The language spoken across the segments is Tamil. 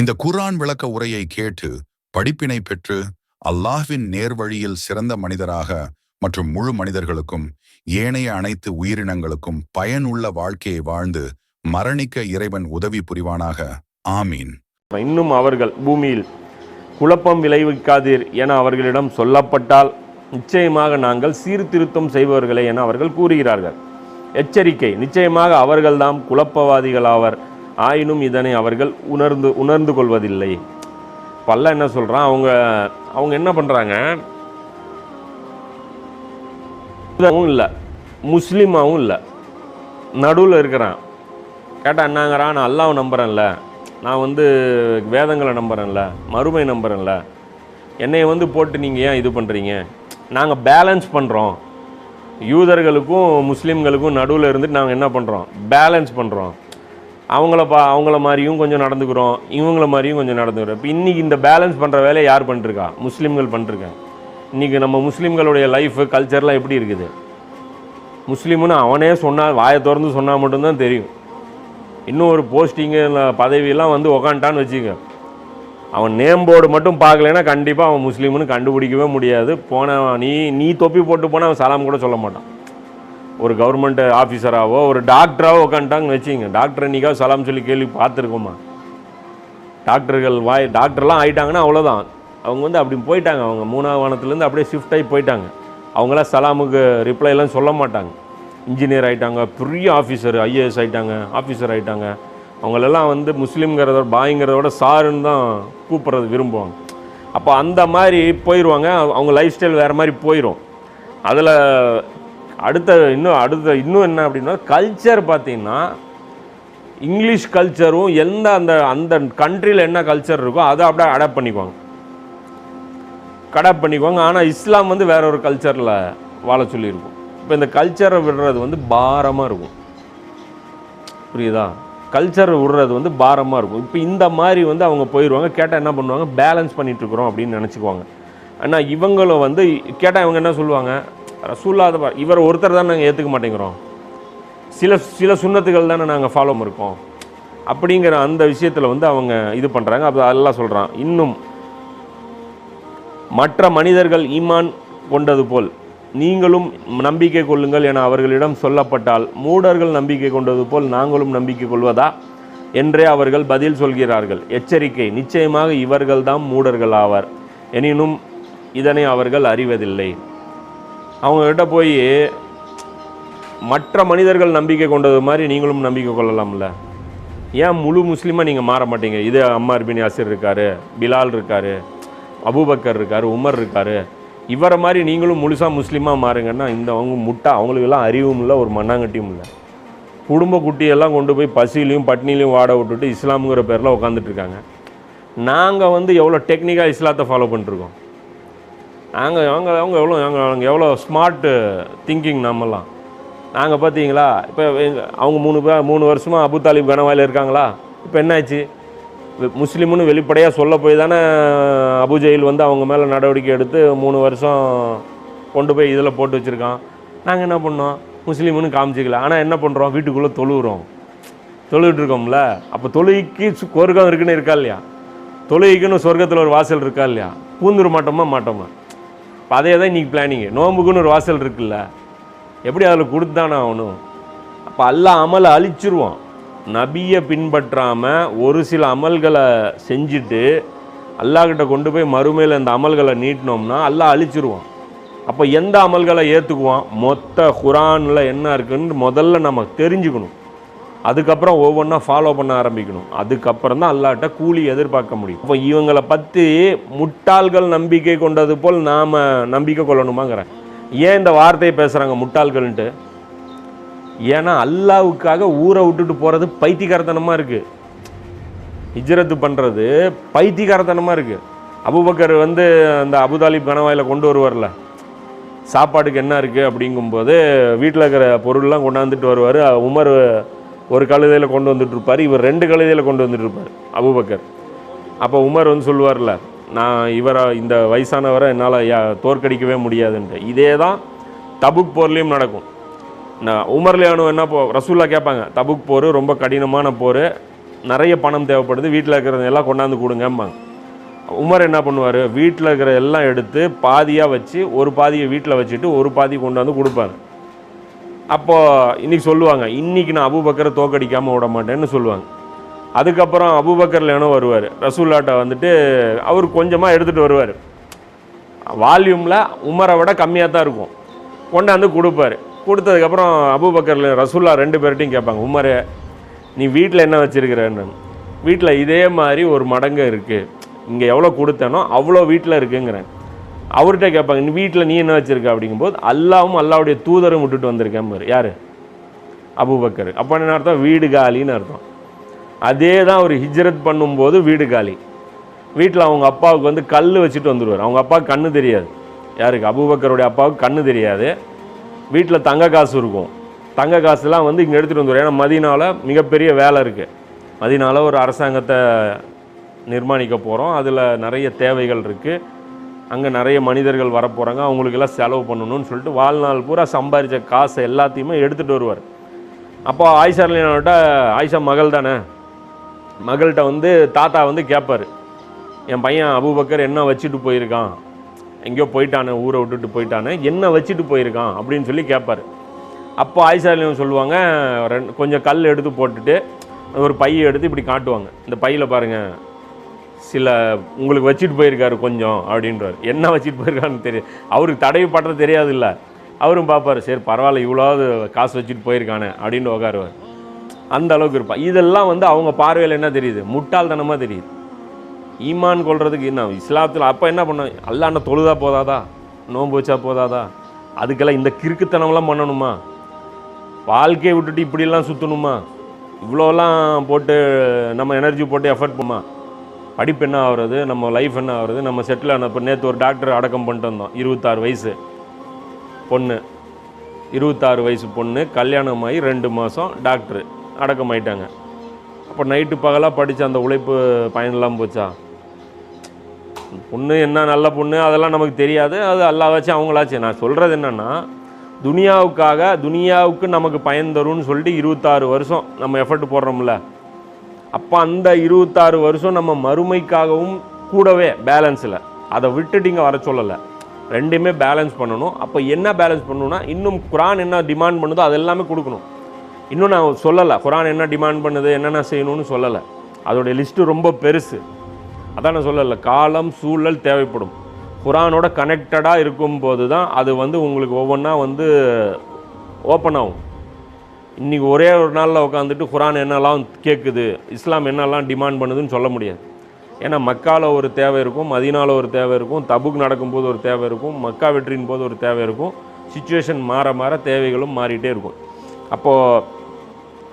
இந்த குர்ஆன் விளக்க உரையை கேட்டு படிப்பினை பெற்று அல்லாஹ்வின் நேர்வழியில் சிறந்த மனிதராக மற்றும் முழு மனிதர்களுக்கும் ஏனைய அனைத்து உயிரினங்களுக்கும் பயனுள்ள வாழ்க்கையை வாழ்ந்து மரணிக்க இறைவன் உதவி புரிவானாக. ஆமீன். இன்னும் அவர்கள் பூமியில் குழப்பம் விளைவிக்காதீர் என அவர்களிடம் சொல்லப்பட்டால் நிச்சயமாக நாங்கள் சீர்திருத்தம் செய்பவர்களே என அவர்கள் கூறுகிறார்கள். எச்சரிக்கை நிச்சயமாக அவர்கள்தான் குழப்பவாதிகளாவர். ஆயினும் இதனை அவர்கள் உணர்ந்து உணர்ந்து கொள்வதில்லை. பல்ல என்ன சொல்கிறான் அவங்க அவங்க என்ன பண்ணுறாங்க இல்லை. முஸ்லீமாகவும் இல்லை. நடுவில் இருக்கிறான். கேட்டால் என்னங்கிறான் நான் அல்லாவை நம்புகிறேன்ல நான் வந்து வேதங்களை நம்புகிறேன்ல மறுமை நம்புகிறேன்ல என்னை வந்து போட்டு நீங்கள் ஏன் இது பண்ணுறீங்க நாங்கள் பேலன்ஸ் பண்ணுறோம் யூதர்களுக்கும் முஸ்லீம்களுக்கும் நடுவில் இருந்துட்டு நாங்கள் என்ன பண்ணுறோம் பேலன்ஸ் பண்ணுறோம் அவங்கள பா அவங்கள மாதிரியும் கொஞ்சம் நடந்துக்கிறோம். இவங்கள மாதிரியும் கொஞ்சம் நடந்துக்கிறோம். இப்போ இன்றைக்கி இந்த பேலன்ஸ் பண்ணுற வேலையை யார் பண்ணிருக்கா? முஸ்லீம்கள் பண்ணிருக்காங்க. இன்றைக்கி நம்ம முஸ்லீம்களுடைய லைஃப் கல்ச்சர்லாம் எப்படி இருக்குது? முஸ்லீம்னு அவனே சொன்னால் வாயை திறந்து சொன்னால் மட்டும்தான் தெரியும். இன்னும் ஒரு போஸ்டிங்கு பதவியெல்லாம் வந்து உக்காண்டான்னு வச்சுக்க. அவன் நேம் போர்டு மட்டும் பார்க்கலன்னா கண்டிப்பாக அவன் முஸ்லீம்னு கண்டுபிடிக்கவே முடியாது. போன நீ நீ தொப்பி போட்டு போனால் அவன் சலாம் கூட சொல்ல மாட்டான். ஒரு கவர்மெண்ட் ஆஃபீஸராகவோ ஒரு டாக்டராகவோ உட்காந்துட்டாங்கன்னு வச்சுங்க டாக்டர் இன்றைக்காவது சலாம் சொல்லி கேள்வி பார்த்துருக்கோமா? டாக்டர்கள் வாய் டாக்டர்லாம் ஆயிட்டாங்கன்னா அவ்வளோதான் அவங்க வந்து அப்படி போயிட்டாங்க. அவங்க மூணாவது வானத்துலேருந்து அப்படியே ஷிஃப்ட் ஆகி போயிட்டாங்க. அவங்களாம் சலாமுக்கு ரிப்ளைலாம் சொல்ல மாட்டாங்க. இன்ஜினியர் ஆகிட்டாங்க பெரிய ஆஃபீஸர் ஐஏஎஸ் ஆகிட்டாங்க ஆஃபீஸர் ஆகிட்டாங்க அவங்களெல்லாம் வந்து முஸ்லீம்ங்கிறத பாய்ங்கிறதோட சாருன்னு தான் கூப்பிட்றது விரும்புவாங்க. அப்போ அந்த மாதிரி போயிடுவாங்க அவங்க லைஃப் ஸ்டைல் வேறு மாதிரி போயிடும் அதில் அடுத்த இன்னும் அடுத்த இன்னும் என்ன அப்படின்னா கல்ச்சர் பார்த்தீங்கன்னா இங்கிலீஷ் கல்ச்சரும் எந்த அந்த அந்த கண்ட்ரியில் என்ன கல்ச்சர் இருக்கோ அதை அப்படியே அடாப்ட் பண்ணிக்குவாங்க. அடாப்ட் பண்ணிக்குவாங்க. ஆனால் இஸ்லாம் வந்து வேற ஒரு கல்ச்சரில் வாழ சொல்லியிருக்கும். இப்போ இந்த கல்ச்சரை விடுறது வந்து பாரமாக இருக்கும். புரியுதா? கல்ச்சர் விடுறது வந்து பாரமாக இருக்கும். இப்போ இந்த மாதிரி வந்து அவங்க போயிடுவாங்க கேட்டால் என்ன பண்ணுவாங்க? பேலன்ஸ் பண்ணிகிட்ருக்குறோம் அப்படின்னு நினச்சிக்குவாங்க. ஆனால் இவங்கள வந்து கேட்டால் இவங்க என்ன சொல்லுவாங்க? ரசூல்லாத இவர் ஒருத்தர் தான் நாங்கள் ஏற்றுக்க மாட்டேங்கிறோம். சில சில சுண்ணத்துகள் தானே நாங்கள் ஃபாலோ இருக்கோம் அப்படிங்கிற அந்த விஷயத்தில் வந்து அவங்க இது பண்ணுறாங்க அப்போ அதெல்லாம் சொல்கிறான் இன்னும் மற்ற மனிதர்கள் ஈமான் கொண்டது போல் நீங்களும் நம்பிக்கை கொள்ளுங்கள் என அவர்களிடம் சொல்லப்பட்டால் மூடர்கள் நம்பிக்கை கொண்டது போல் நாங்களும் நம்பிக்கை கொள்வதா என்றே அவர்கள் பதில் சொல்கிறார்கள். எச்சரிக்கை நிச்சயமாக இவர்கள்தான் மூடர்கள் ஆவர். எனினும் இதனை அவர்கள் அறிவதில்லை. அவங்கக்கிட்ட போய் மற்ற மனிதர்கள் நம்பிக்கை கொண்டது மாதிரி நீங்களும் நம்பிக்கை கொள்ளலாம்ல? ஏன் முழு முஸ்லீமாக நீங்கள் மாற மாட்டீங்க? இது அம்மார் பின் யாசிர் இருக்கார் பிலால் இருக்கார் அபூபக்கர் இருக்கார் உமர் இருக்கார். இவரை மாதிரி நீங்களும் முழுசாக முஸ்லீமாக மாறுங்கன்னா இந்த அவங்க முட்டா அவங்களுக்கெல்லாம் அறிவும் இல்லை ஒரு மண்ணாங்கட்டியும் இல்லை. குடும்ப குட்டியெல்லாம் கொண்டு போய் பசிலையும் பட்னிலையும் வாட விட்டுட்டு இஸ்லாமுங்கிற பேரில் உட்காந்துட்டு இருக்காங்க. நாங்கள் வந்து எவ்வளோ டெக்னிக்காக இஸ்லாத்தை ஃபாலோ பண்ணிட்டுருக்கோம் நாங்கள் அவங்க அவங்க எவ்வளோ நாங்கள் அவங்க எவ்வளோ ஸ்மார்ட்டு திங்கிங் நம்மலாம் நாங்கள் பார்த்தீங்களா இப்போ அவங்க மூணு பேர் மூணு வருஷமாக அபு தாலிப் கனவாயில் இருக்காங்களா? இப்போ என்னாச்சு? முஸ்லீம்னு வெளிப்படையாக சொல்ல போய் தானே அபு ஜெயில் வந்து அவங்க மேலே நடவடிக்கை எடுத்து மூணு வருஷம் கொண்டு போய் இதில் போட்டு வச்சுருக்கான். நாங்கள் என்ன பண்ணோம்? முஸ்லீம்னு காமிச்சிக்கல. ஆனால் என்ன பண்ணுறோம் வீட்டுக்குள்ளே தொழுகிறோம் தொழுகிட்டு இருக்கோம்ல. அப்போ தொழுகைக்கு சொர்க்கம் இருக்குன்னு இருக்கா இல்லையா? தொழுகைக்குன்னு சொர்க்கத்தில் ஒரு வாசல் இருக்கா இல்லையா? பூந்துட மாட்டோமா? மாட்டோமா? இப்போ அதே தான் இன்றைக்கி பிளானிங்கு நோம்புக்குன்னு ஒரு வாசல் இருக்குல்ல எப்படி அதில் கொடுத்தானே ஆகணும் அப்போ அல்லா அமலை அழிச்சிருவான். நபியை பின்பற்றாமல் ஒரு சில அமல்களை செஞ்சுட்டு அல்லாஹ்கிட்ட கொண்டு போய் மறுமையில் இந்த அமல்களை நீட்டினோம்னா எல்லாம் அழிச்சிருவான். அப்போ எந்த அமல்களை ஏற்றுக்குவான் மொத்த குரானில் என்ன இருக்குன்னு முதல்ல நம்ம தெரிஞ்சுக்கணும். அதுக்கப்புறம் ஒவ்வொன்றா ஃபாலோ பண்ண ஆரம்பிக்கணும். அதுக்கப்புறம் தான் அல்லாட்ட கூலி எதிர்பார்க்க முடியும். இப்போ இவங்களை பற்றி முட்டாள்கள் நம்பிக்கை கொண்டது போல் நாம் நம்பிக்கை கொள்ளணுமாங்கிறேன். ஏன் இந்த வார்த்தையை பேசுகிறாங்க முட்டாள்கள்ன்ட்டு? ஏன்னா அல்லாவுக்காக ஊரை விட்டுட்டு போகிறது பைத்தியக்காரத்தனமாக இருக்குது ஹிஜ்ரத்து பண்ணுறது பைத்தியக்காரத்தனமாக இருக்குது அபுபக்கர் வந்து அந்த அபுதாலிப் கணவாயில் கொண்டு வருவார்ல. சாப்பாட்டுக்கு என்ன இருக்குது அப்படிங்கும்போது வீட்டில் இருக்கிற பொருள்லாம் கொண்டாந்துட்டு வருவார். உமர் ஒரு கழுதையில் கொண்டு வந்துட்டுருப்பார் இவர் ரெண்டு கழுதையில் கொண்டு வந்துட்டுருப்பார் அபுபக்கர். அப்போ உமர் வந்து சொல்லுவார்ல நான் இவரை இந்த வயசானவரை என்னால் யா- தோற்கடிக்கவே முடியாதுன்ட்டு. இதே தான் தபுக் போர்லேயும் நடக்கும். நான் உமர்லியானு என்ன போ ரசூல்லா கேட்பாங்க தபுக் போர் ரொம்ப கடினமான போர் நிறைய பணம் தேவைப்படுது வீட்டில் இருக்கிறது எல்லாம் கொண்டாந்து கொடுங்கம்பாங்க. உமர் என்ன பண்ணுவார் வீட்டில் இருக்கிற எல்லாம் எடுத்து பாதியாக வச்சு ஒரு பாதியை வீட்டில் வச்சுட்டு ஒரு பாதி கொண்டாந்து கொடுப்பாரு. அப்போது இன்னைக்கு சொல்லுவாங்க இன்னைக்கு நான் அபுபக்கரை தோக்கடிக்காமல் விட மாட்டேன்னு சொல்லுவாங்க. அதுக்கப்புறம் அபூபக்கர் ஏனோ வருவார். ரசூல்லாட்டை வந்துட்டு அவர் கொஞ்சமாக எடுத்துகிட்டு வருவார். வால்யூமில் உமரை விட கம்மியாக தான் இருக்கும். கொண்டாந்து கொடுப்பாரு. கொடுத்ததுக்கப்புறம் அபுபக்கரில் ரசூல்லா ரெண்டு பேர்கிட்டையும் கேட்பாங்க உமரே நீ வீட்டில் என்ன வச்சுருக்கிறன்னு? வீட்டில் இதே மாதிரி ஒரு மடங்கு இருக்குது இங்கே எவ்வளோ கொடுத்தேனோ அவ்வளோ வீட்டில் இருக்குங்கிறேன். அவர்கிட்ட கேட்பாங்க நீ வீட்டில் நீ என்ன வச்சுருக்க? அப்படிங்கும்போது அல்லாவும் அல்லாவுடைய தூதரும் விட்டுட்டு வந்திருக்கேன் யார்? அபூபக்கர். அப்போ என்ன அர்த்தம்? வீடு காலின்னு அர்த்தம். அதே தான் அவர் ஹிஜ்ரத் பண்ணும்போது வீடு காலி. வீட்டில் அவங்க அப்பாவுக்கு வந்து கல் வச்சுட்டு வந்துடுவார் அவங்க அப்பாவுக்கு கண்ணு தெரியாது. யாருக்கு? அபுபக்கருடைய அப்பாவுக்கு கண்ணு தெரியாது. வீட்டில் தங்க காசு இருக்கும். தங்க காசுலாம் வந்து இங்கே எடுத்துகிட்டு வந்துடுவார் ஏன்னா மதினாவில் மிகப்பெரிய வேலை இருக்குது மதினாவில் ஒரு அரசாங்கத்தை நிர்மாணிக்க போகிறோம் அதில் நிறைய தேவைகள் இருக்குது அங்கே நிறைய மனிதர்கள் வரப்போகிறாங்க அவங்களுக்கெல்லாம் செலவு பண்ணணும்னு சொல்லிட்டு வாழ்நாள் பூரா சம்பாதிச்ச காசை எல்லாத்தையுமே எடுத்துகிட்டு வருவார். அப்போ ஆயிஷா அலினாவிட்ட ஆயிஷா மகள் தானே? மகள்கிட்ட வந்து தாத்தா வந்து கேட்பார் என் பையன் அபுபக்கர் என்ன வச்சுட்டு போயிருக்கான்? எங்கேயோ போயிட்டானே ஊரை விட்டுட்டு போயிட்டானே என்ன வச்சுட்டு போயிருக்கான் அப்படின்னு சொல்லி கேட்பார் அப்போ ஆயிஷா அலியும் சொல்லுவாங்க ரெண்டு கொஞ்சம் கல் எடுத்து போட்டுட்டு ஒரு பையை எடுத்து இப்படி காட்டுவாங்க. இந்த பையில் பாருங்கள் சில உங்களுக்கு வச்சுட்டு போயிருக்காரு கொஞ்சம் அப்படின்றார். என்ன வச்சுட்டு போயிருக்காருன்னு தெரியும் அவருக்கு தடவி பட்டது தெரியாது இல்லை அவரும் பார்ப்பாரு சரி பரவாயில்ல இவ்வளோவது காசு வச்சுட்டு போயிருக்கானே அப்படின்னு உட்காருவார் அந்த அளவுக்கு இருப்பாள் இதெல்லாம் வந்து அவங்க பார்வையில் என்ன தெரியுது? முட்டாள்தனமாக தெரியுது. ஈமான் கொள்றதுக்கு என்ன? இஸ்லாத்தில் அப்போ என்ன பண்ண அல்லாண்ட தொழுதா போதாதா? நோன்பு வச்சா போதாதா? அதுக்கெல்லாம் இந்த கிறுக்குத்தனம்லாம் பண்ணணுமா? வாழ்க்கையை விட்டுட்டு இப்படிலாம் சுற்றணுமா இவ்வளோலாம் போட்டு நம்ம எனர்ஜி போட்டு எஃபர்ட் பண்ணுமா படிப்பு என்ன ஆகுறது நம்ம லைஃப் என்ன ஆகுறது நம்ம செட்டில் ஆன இப்போ நேற்று ஒரு டாக்டர் அடக்கம் பண்ணிட்டு வந்தோம். இருபத்தாறு வயசு. பொண்ணு. இருபத்தாறு வயசு பொண்ணு கல்யாணமாகி ரெண்டு மாதம் டாக்டரு அடக்கம் ஆயிட்டாங்க அப்போ நைட்டு பகலாக படித்த அந்த உழைப்பு பயனெல்லாம் போச்சா? பொண்ணு என்ன நல்ல பொண்ணு அதெல்லாம் நமக்கு தெரியாது. அது அல்லாவாச்சும் அவங்களாச்சும் நான் சொல்கிறது என்னென்னா துனியாவுக்காக துனியாவுக்கு நமக்கு பயன் தரும்னு சொல்லிட்டு இருபத்தாறு வருஷம் நம்ம எஃபர்ட் போடுறோம்ல. அப்போ அந்த இருபத்தாறு வருஷம் நம்ம மறுமைக்காகவும் கூடவே பேலன்ஸில் அதை விட்டுட்டு இங்கே வர சொல்லலை. ரெண்டுமே பேலன்ஸ் பண்ணணும். அப்போ என்ன பேலன்ஸ் பண்ணணும்னா இன்னும் குரான் என்ன டிமாண்ட் பண்ணுதோ அது எல்லாமே கொடுக்கணும். இன்னும் நான் சொல்லலை. குரான் என்ன டிமாண்ட் பண்ணுது என்னென்ன செய்யணும்னு சொல்லலை. அதோடைய லிஸ்ட்டு ரொம்ப பெருசு. அதான் நான் சொல்லலை. காலம் சூழல் தேவைப்படும். குரானோட கனெக்டடாக இருக்கும்போது தான் அது வந்து உங்களுக்கு ஒவ்வொன்றா வந்து ஓப்பன் ஆகும். இன்றைக்கி ஒரே ஒரு நாளில் உட்காந்துட்டு குரான் என்னெல்லாம் கேட்குது இஸ்லாம் என்னெல்லாம் டிமாண்ட் பண்ணுதுன்னு சொல்ல முடியாது. ஏன்னா மக்காவில் ஒரு தேவை இருக்கும் மதீனாவில் ஒரு தேவை இருக்கும் தபுக் நடக்கும்போது ஒரு தேவை இருக்கும் மக்கா வெற்றியின் போது ஒரு தேவை இருக்கும் சுச்சுவேஷன் மாற மாற தேவைகளும் மாறிட்டே இருக்கும். அப்போது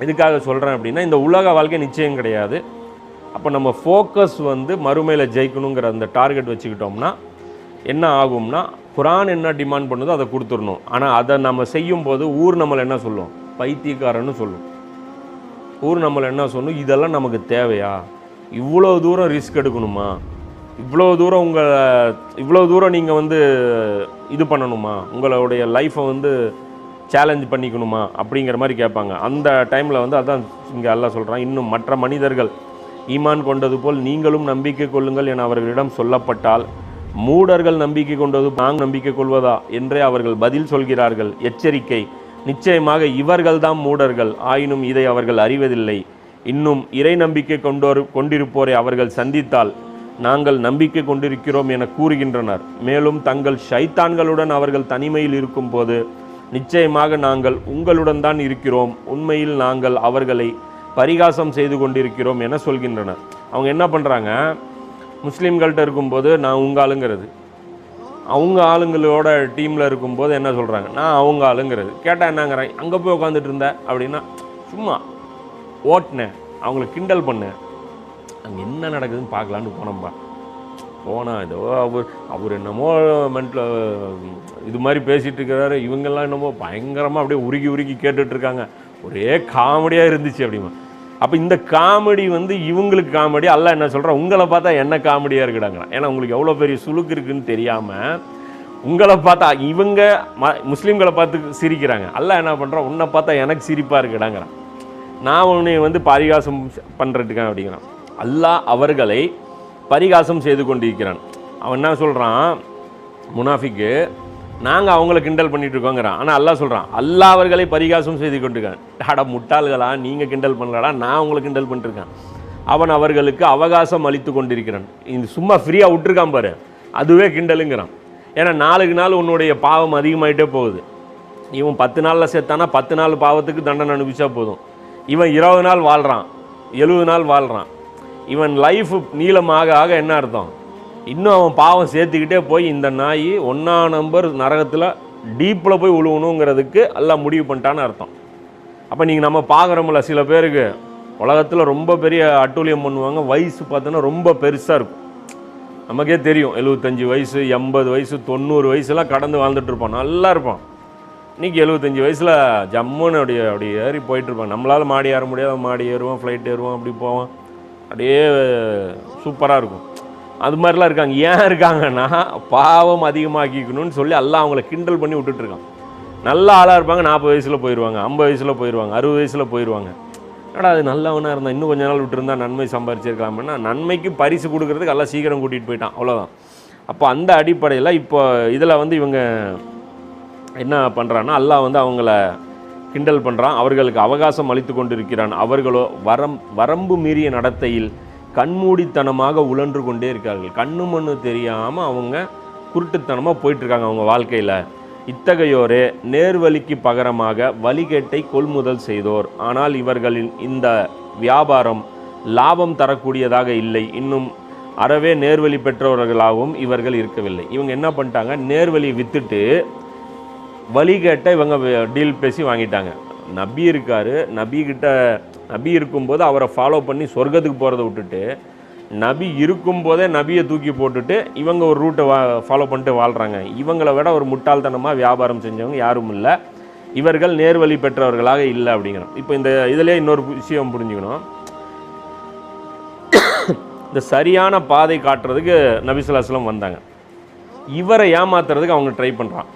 எதுக்காக சொல்கிறேன் அப்படின்னா இந்த உலக வாழ்க்கை நிச்சயம் கிடையாது. அப்போ நம்ம ஃபோக்கஸ் வந்து மறுமையில் ஜெயிக்கணுங்கிற அந்த டார்கெட் வச்சுக்கிட்டோம்னா என்ன ஆகும்னா குரான் என்ன டிமாண்ட் பண்ணுதோ அதை கொடுத்துடணும். ஆனால் அதை நம்ம செய்யும்போது ஊர் நம்மளை என்ன சொல்லுவோம் பைத்தியக்காரன்னு சொல்லும். ஊர் நம்மளை என்ன சொல்லும் இதெல்லாம் நமக்கு தேவையா? இவ்வளோ தூரம் ரிஸ்க் எடுக்கணுமா? இவ்வளோ தூரம் உங்களை இவ்வளோ தூரம் நீங்கள் வந்து இது பண்ணணுமா? உங்களுடைய லைஃப்பை வந்து சேலஞ்ச் பண்ணிக்கணுமா? அப்படிங்கிற மாதிரி கேட்பாங்க. அந்த டைமில் வந்து அதான் இங்கே எல்லாம் சொல்கிறான் இன்னும் மற்ற மனிதர்கள் ஈமான் கொண்டது போல் நீங்களும் நம்பிக்கை கொள்ளுங்கள் என அவர்களிடம் சொல்லப்பட்டால் மூடர்கள் நம்பிக்கை கொண்டது நாங்கள் நம்பிக்கை கொள்வதா? என்றே அவர்கள் பதில் சொல்கிறார்கள். எச்சரிக்கை நிச்சயமாக இவர்கள்தான் மூடர்கள். ஆயினும் இதை அவர்கள் அறிவதில்லை. இன்னும் இறை நம்பிக்கை கொண்டோர் கொண்டிருப்போரை அவர்கள் சந்தித்தால் நாங்கள் நம்பிக்கை கொண்டிருக்கிறோம் என கூறுகின்றனர். மேலும் தங்கள் ஷைத்தான்களுடன் அவர்கள் தனிமையில் இருக்கும்போது நிச்சயமாக நாங்கள் உங்களுடன் தான் இருக்கிறோம். உண்மையில் நாங்கள் அவர்களை பரிகாசம் செய்து கொண்டிருக்கிறோம் என சொல்கின்றனர். அவங்க என்ன பண்ணுறாங்க முஸ்லீம்கள்கிட்ட இருக்கும்போது நான் உங்க ஆளுங்கிறது. அவங்க ஆளுங்களோட டீமில் இருக்கும்போது என்ன சொல்கிறாங்க நான் அவங்க ஆளுங்கிறது. கேட்டால் என்னங்கிறேன் அங்கே போய் உட்காந்துட்டு இருந்தேன் அப்படின்னா சும்மா ஓட்டினேன் அவங்கள கிண்டல் பண்ணேன் அங்கே என்ன நடக்குதுன்னு பார்க்கலான்னு போனோம்பா போனால் ஏதோ அவர் அவர் என்னமோ மென்டில் இது மாதிரி பேசிகிட்டு இருக்கிறாரு இவங்கெல்லாம் என்னமோ பயங்கரமாக அப்படியே உருகி உருகி கேட்டுட்ருக்காங்க ஒரே காமெடியாக இருந்துச்சு அப்படிமா. அப்போ இந்த காமெடி வந்து இவங்களுக்கு காமெடி அல்ல என்ன சொல்கிறேன் உங்களை பார்த்தா என்ன காமெடியாக இருக்குடாங்கிறான் ஏன்னா உங்களுக்கு எவ்வளோ பெரிய சுழுக்கு இருக்குன்னு தெரியாமல் உங்களை பார்த்தா இவங்க ம முஸ்லீம்களை பார்த்து சிரிக்கிறாங்க. அல்ல என்ன பண்ணுறான் உன்னை பார்த்தா எனக்கு சிரிப்பாக இருக்குடாங்கிறான் நான் உன்னை வந்து பரிகாசம் பண்ணுறதுக்கான் அப்படிங்கிறான். அல்லாஹ் அவர்களை பரிகாசம் செய்து கொண்டிருக்கிறான். அவன் என்ன சொல்கிறான் முனாஃபிக்கு நாங்கள் அவங்கள கிண்டல் பண்ணிட்டு இருக்கோங்கிறான் ஆனால் அல்லா சொல்கிறான் அல்லா அவர்களை பரிகாசம் செய்து கொண்டிருக்கான். அட முட்டாள்களா நீங்கள் கிண்டல் பண்ணலடா நான் உங்களை கிண்டல் பண்ணிருக்கேன். அவன் அவர்களுக்கு அவகாசம் அளித்து கொண்டிருக்கிறான். இது சும்மா ஃப்ரீயாக விட்டுருக்கான் பாரு. அதுவே கிண்டலுங்கிறான். ஏன்னா நாளுக்கு நாள் உன்னுடைய பாவம் அதிகமாயிட்டே போகுது. இவன் பத்து நாளில் சேர்த்தானா பத்து நாள் பாவத்துக்கு தண்டனை அனுப்பிச்சா போதும். இவன் இருபது நாள் வாழ்கிறான் எழுபது நாள் வாழ்கிறான் இவன் லைஃப் நீளமாக ஆக என்ன அர்த்தம்? இன்னும் அவன் பாவம் சேர்த்துக்கிட்டே போய் இந்த நாய் ஒன்றா நம்பர் நரகத்தில் டீப்பில் போய் உழுவணுங்கிறதுக்கு எல்லாம் முடிவு பண்ணிட்டான்னு அர்த்தம். அப்போ நீங்கள் நம்ம பார்க்குறோம்ல சில பேருக்கு உலகத்தில் ரொம்ப பெரிய அட்டூழியம் பண்ணுவாங்க வயசு பார்த்தோன்னா ரொம்ப பெருசாக இருக்கும். நமக்கே தெரியும் எழுபத்தஞ்சு வயசு எண்பது வயசு தொண்ணூறு வயசுலாம் கடந்து வாழ்ந்துட்டுருப்போம் நல்லா இருப்பான். இன்றைக்கி எழுபத்தஞ்சு வயசில் ஜம்முன்னு அப்படியே அப்படி ஏறி போயிட்டு இருப்பான். நம்மளால் மாடி ஏற முடியாது மாடி ஏறுவோம் ஃப்ளைட் ஏறுவோம் அப்படி போவோம் அப்படியே சூப்பராக இருக்கும். அது மாதிரிலாம் இருக்காங்க. ஏன் இருக்காங்கன்னா பாவம் அதிகமாக்கிக்கணும்னு சொல்லி எல்லாம் அவங்கள கிண்டல் பண்ணி விட்டுட்ருக்கான் நல்ல ஆளாக இருப்பாங்க நாற்பது வயசில் போயிடுவாங்க ஐம்பது வயசில் போயிடுவாங்க அறுபது வயசில் போயிடுவாங்க ஆனால் அது நல்லவனாக இருந்தால் இன்னும் கொஞ்ச நாள் விட்டுருந்தா நன்மை சம்பாரிச்சிருக்கலாம்னா நன்மைக்கு பரிசு கொடுக்குறதுக்கு எல்லாம் சீக்கிரம் கூட்டிகிட்டு போயிட்டான் அவ்வளோதான் அப்போ அந்த அடிப்படையில் இப்போ இதில் வந்து இவங்க என்ன பண்ணுறான்னா அல்லாஹ் வந்து அவங்கள கிண்டல் பண்ணுறான் அவர்களுக்கு அவகாசம் அளித்து கொண்டிருக்கிறான். அவர்களோ வரம் வரம்பு மீறிய நடத்தையில் கண்மூடித்தனமாக உழன்று கொண்டே இருக்கார்கள். கண்ணு மண்ணு தெரியாமல் அவங்க குருட்டுத்தனமாக போயிட்டுருக்காங்க அவங்க வாழ்க்கையில். இத்தகையோரே நேர்வழிக்கு பகரமாக வழிகேட்டை கொள்முதல் செய்தோர். ஆனால் இவர்களின் இந்த வியாபாரம் லாபம் தரக்கூடியதாக இல்லை. இன்னும் அறவே நேர்வழி பெற்றவர்களாகவும் இவர்கள் இருக்கவில்லை. இவங்க என்ன பண்ணிட்டாங்க? நேர்வழி வித்துட்டு வழிகேட்டை இவங்க டீல் பேசி வாங்கிட்டாங்க. நபி இருக்காரு. நபிகிட்ட நபி இருக்கும்போது அவரை ஃபாலோ பண்ணி சொர்க்கத்துக்கு போகிறத விட்டுட்டு நபி இருக்கும்போதே நபியை தூக்கி போட்டுட்டு இவங்க ஒரு ரூட்டை வா ஃபாலோ பண்ணிட்டு வாழ்கிறாங்க இவங்களை விட ஒரு முட்டாள்தனமாக வியாபாரம் செஞ்சவங்க யாரும் இல்லை. இவர்கள் நேர்வழி பெற்றவர்களாக இல்லை அப்படிங்கிறோம் இப்போ இந்த இதிலே இன்னொரு விஷயம் புரிஞ்சுக்கணும். இந்த சரியான பாதை காட்டுறதுக்கு நபிசுல்லாஸ்லம் வந்தாங்க. இவரை ஏமாத்துறதுக்கு அவங்க ட்ரை பண்ணுறான்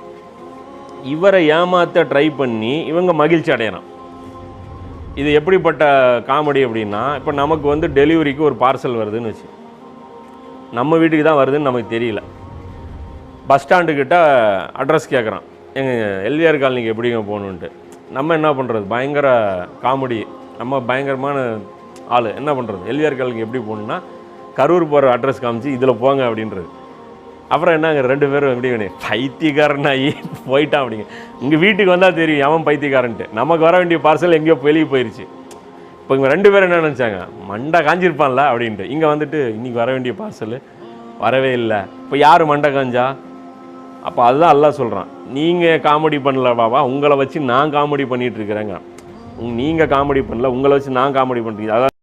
இவரை ஏமாற்ற ட்ரை பண்ணி இவங்க மகிழ்ச்சி அடையணும் இது எப்படிப்பட்ட காமெடி அப்படின்னா இப்போ நமக்கு வந்து டெலிவரிக்கு ஒரு பார்சல் வருதுன்னு வச்சு. நம்ம வீட்டுக்கு தான் வருதுன்னு நமக்கு தெரியல. பஸ் ஸ்டாண்டுக்கிட்ட அட்ரஸ் கேட்குறான் எங்கள் எல்விஆர் காலனிக்கு எப்படிங்க போகணுன்ட்டு நம்ம என்ன பண்ணுறது பயங்கர காமெடி நம்ம பயங்கரமான ஆள். என்ன பண்ணுறது எல்விஆர் காலனிக்கு எப்படி போகணுன்னா கரூர் போகிற அட்ரஸ் காமிச்சு இதில் போங்க அப்படின்றது. அப்புறம் என்னங்க ரெண்டு பேரும் எப்படி வேணும் பைத்தியக்காரனாகி போயிட்டான் அப்படிங்க. இங்கே வீட்டுக்கு வந்தால் தெரியும் அவன் பைத்தியக்காரன்ட்டு. நமக்கு வர வேண்டிய பார்சல் எங்கேயோ வெளியே போயிருச்சு. இப்போ இவங்க ரெண்டு பேரும் என்ன நினச்சாங்க? மண்டை காஞ்சிருப்பான்ல அப்படின்ட்டு. இங்கே வந்துட்டு இன்றைக்கி வர வேண்டிய பார்சல் வரவே இல்லை. இப்போ யார் மண்டை காஞ்சா? அப்போ அதுதான் எல்லாம் சொல்கிறான் நீங்கள் காமெடி பண்ணல பாபா உங்களை வச்சு நான் காமெடி பண்ணிகிட்ருக்கிறேங்க நீங்கள் காமெடி பண்ணல உங்களை வச்சு நான் காமெடி பண்ணுறீங்க அதான்